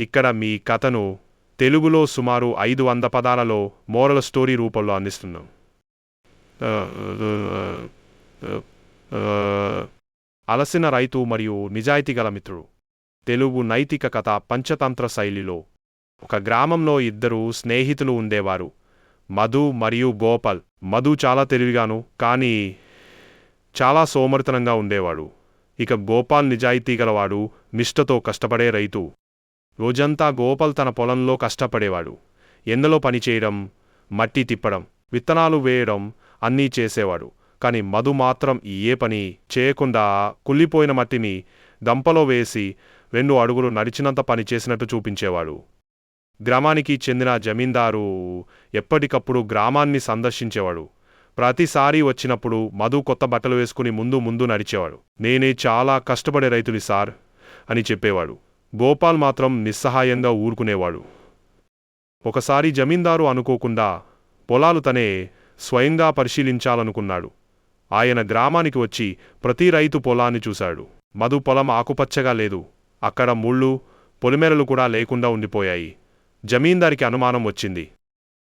ఇక్కడ మీ కథను తెలుగులో సుమారు ఐదు వంద పదాలలో మోరల్ స్టోరీ రూపంలో అందిస్తున్నాం. అలసిన రైతు మరియు నిజాయితీ గల మిత్రుడు. తెలుగు నైతిక కథ పంచతంత్ర శైలిలో. ఒక గ్రామంలో ఇద్దరు స్నేహితులు ఉండేవారు. మధు మరియు గోపాల్. మధు చాలా తెలివిగాను కానీ చాలా సోమరితనంగా ఉండేవాడు. ఇక గోపాల్ నిజాయితీ గలవాడు నిష్ఠతో కష్టపడే రైతు. రోజంతా గోపాల్ తన పొలంలో కష్టపడేవాడు. ఎండలో పనిచేయడం మట్టి తిప్పడం విత్తనాలు వేయడం అన్నీ చేసేవాడు. కాని మధు మాత్రం ఏ పని చేయకుండా కుళ్ళిపోయిన మట్టిని దంపలో వేసి రెండు అడుగులు నడిచినంత పని చేసినట్టు చూపించేవాడు. గ్రామానికి చెందిన జమీందారు ఎప్పటికప్పుడు గ్రామాన్ని సందర్శించేవాడు. ప్రతిసారి వచ్చినప్పుడు మధు కొత్త బట్టలు వేసుకుని ముందు ముందు నడిచేవాడు. నేనే చాలా కష్టపడే రైతుని సార్ అని చెప్పేవాడు. గోపాల్ మాత్రం నిస్సహాయంగా ఊరుకునేవాడు. ఒకసారి జమీందారు అనుకోకుండా పొలాలు తనే స్వయంగా పరిశీలించాలనుకున్నాడు. ఆయన గ్రామానికి వచ్చి ప్రతి రైతు పొలాన్ని చూశాడు. మధు పొలం ఆకుపచ్చగా లేదు. అక్కడ ముళ్ళు పొలిమేరలు కూడా లేకుండా ఉండిపోయాయి. జమీందారికి అనుమానం వచ్చింది.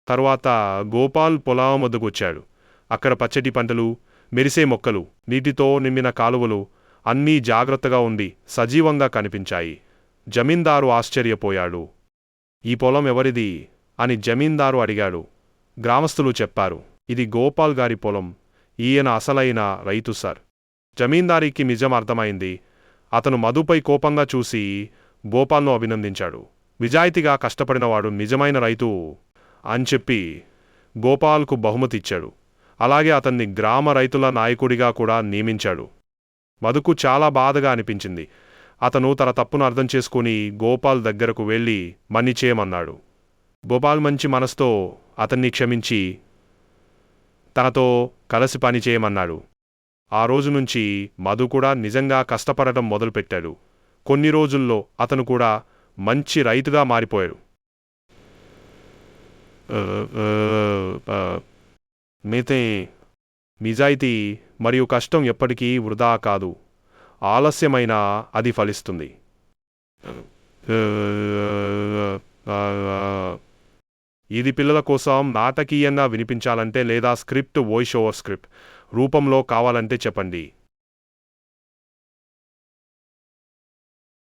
తరువాత గోపాల్ పొలం వద్దకొచ్చాడు అక్కడ పచ్చటి పంటలు మెరిసే మొక్కలు నీటితో నిండిన కాలువలు అన్నీ జాగ్రత్తగా ఉండి సజీవంగా కనిపించాయి. జమీందారు ఆశ్చర్యపోయాడు. ఈ పొలం ఎవరిది? అని జమీందారు అడిగాడు. గ్రామస్తులు చెప్పారు. ఇది గోపాల్ గారి పొలం. ఈయన అసలైన రైతు సార్. జమీందారికి నిజం అర్థమైంది. అతను మధుపై కోపంగా చూసి గోపాల్ను అభినందించాడు. నిజాయితీగా కష్టపడినవాడు నిజమైన రైతు అని చెప్పి గోపాల్కు బహుమతి ఇచ్చాడు. అలాగే అతన్ని గ్రామ రైతుల నాయకుడిగా కూడా నియమించాడు. మధుకు చాలా బాధగా అనిపించింది. అతను తన తప్పును అర్థం చేసుకుని గోపాల్ దగ్గరకు వెళ్ళి మన్నిచేయమన్నాడు గోపాల్ మంచి మనసుతో అతన్ని క్షమించి తనతో కలిసి పని చేయమన్నాడు. ఆ రోజు నుంచి మధు కూడా నిజంగా కష్టపడటం మొదలుపెట్టాడు. కొన్ని రోజుల్లో అతను కూడా మంచి రైతుగా మారిపోయాడు. మితే నిజాయితీ మరియు కష్టం ఎప్పటికీ వృధా కాదు. ఆలస్యమైన అది ఫలిస్తుంది. ఇది పిల్లల కోసం నాటకీయంగా వినిపించాలంటే లేదా స్క్రిప్ట్ వాయిస్ ఓవర్ స్క్రిప్ట్ రూపంలో కావాలంటే చెప్పండి.